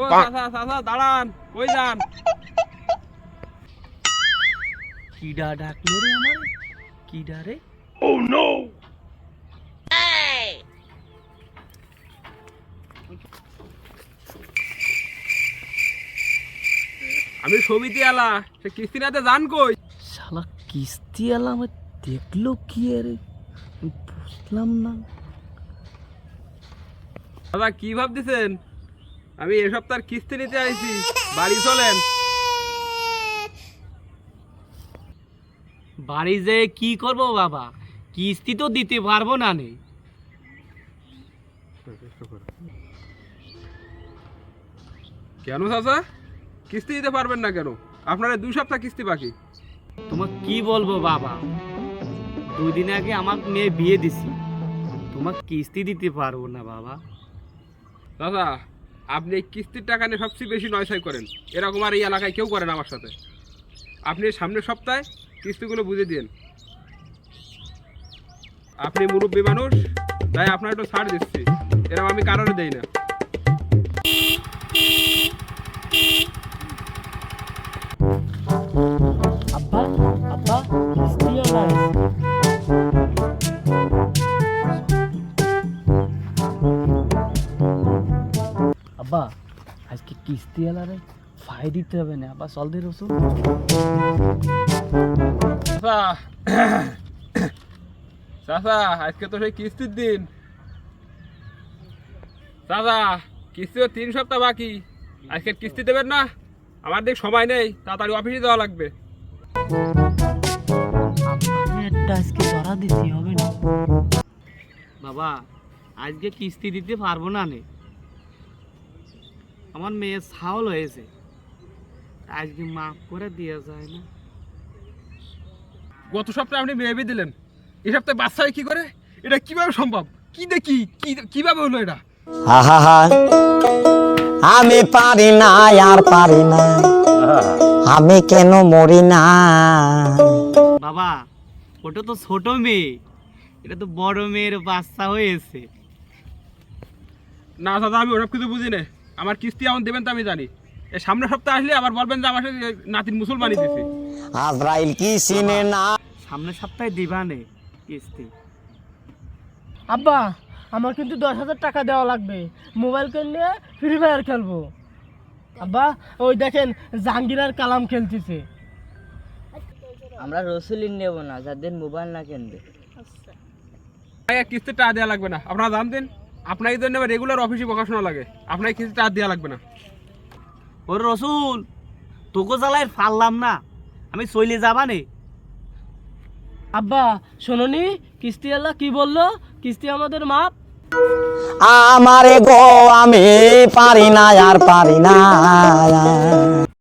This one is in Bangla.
ও চাচা চাচা দাঁড়ান কই যান? কিডা ডাকলো রে আমার? কিডা রে? আমি সমিতি আলা সে কিস্তি নাতে যান কই? শালা কিস্তি আলা আমার দেখল কি আরে? বুঝলাম না। দাদা কি ভাবতেছেন? আমি এ সপ্তাহের কিস্তি নিতে আইছি। বাড়ি চলেন। বাড়ি যেয়ে কি করব বাবা? কিস্তি তো দিতে পারব না নেই কেন চাচা? কিস্তি দিতে পারবেন না কেন? আপনার দুই সপ্তাহ কিস্তি বাকি। তোমার কি বলব বাবা? দুদিন আগে আমার মেয়ে বিয়ে দিছি। তোমার কিস্তি দিতে পারব না বাবা। দাদা আপনি এই কিস্তির টাকা নিয়ে সবচেয়ে বেশি নয়ছয় করেন। এরকম আর এই এলাকায় কেউ করেন আমার সাথে। আপনি সামনের সপ্তাহে কিস্তিগুলো বুঝে দিন আপনি মুরব্বী মানুষ, তাই আপনার একটু ছাড় দিচ্ছি। এরকম আমি কারণে দেই না। আজকে কিস্তি আলা রে ফাই দিতে হবে না আবার চল দে রসুন চাচা আজকে তো সেই কিস্তির দিন। চাচা কিস্তি তো তিন সপ্তাহ বাকি। আজকে কিস্তি দেবেন না আমার দিক সময় নেই তাড়াতাড়ি অফিসে দেওয়া লাগবে। আজকে ধরা দিতে হবে না? বাবা আজকে কিস্তি দিতে পারব না নে আমার মেয়ে ছাওল হয়েছে। আজকে মাফ করে দেওয়া যায় না। গত সপ্তাহে আপনি মেয়ে দিলেন। এই সপ্তাহে বাচ্চা হয় কি করে? এটা কীভাবে সম্ভব? কি দেখি? কি কীভাবে হলো এটা? আহা আমি পারি না আর পারি না। আমি কেন মরি না? বাবা ওটা তো ছোট মেয়ে। এটা তো বড় মেয়ের বাচ্চা হয়েছে। না দাদা আমি ওসব কিছু বুঝি না আমার কিস্তি এখন দেবেন তো আমি জানি। এই সামনের সপ্তাহে আসলে আবার বলবেন যে আমার সাথে নাতিন মুসলমানি দিছি আজরাইল কি চিনে না? সামনের সপ্তাহে দিবা নে কিস্তি। আব্বা আমার কিন্তু দশ হাজার টাকা দেওয়া লাগবে। মোবাইল কিনলে ফ্রি ফায়ার খেলব। আব্বা ওই দেখেন জাহাঙ্গীর আর কালাম খেলতেছে। আমরা রসুলিন নেব না যাদের মোবাইল না কিনবে। ভাই, টাকা দেওয়া লাগবে না। আপনারা জান দিন আপনাকে জন্য রেগুলার অফিসে বকাশোনা লাগে। আপনাকে কিস্তির টাকা দেওয়া লাগবে না। ও রসুল তোকে জ্বালায় ফাললাম না। আমি চলে যাবা নে। আব্বা শোনোনি কিস্তি আল্লাহ কি বলল? কিস্তি আমাদের মাপ। আমারে গো আমি পারি না আর পারি না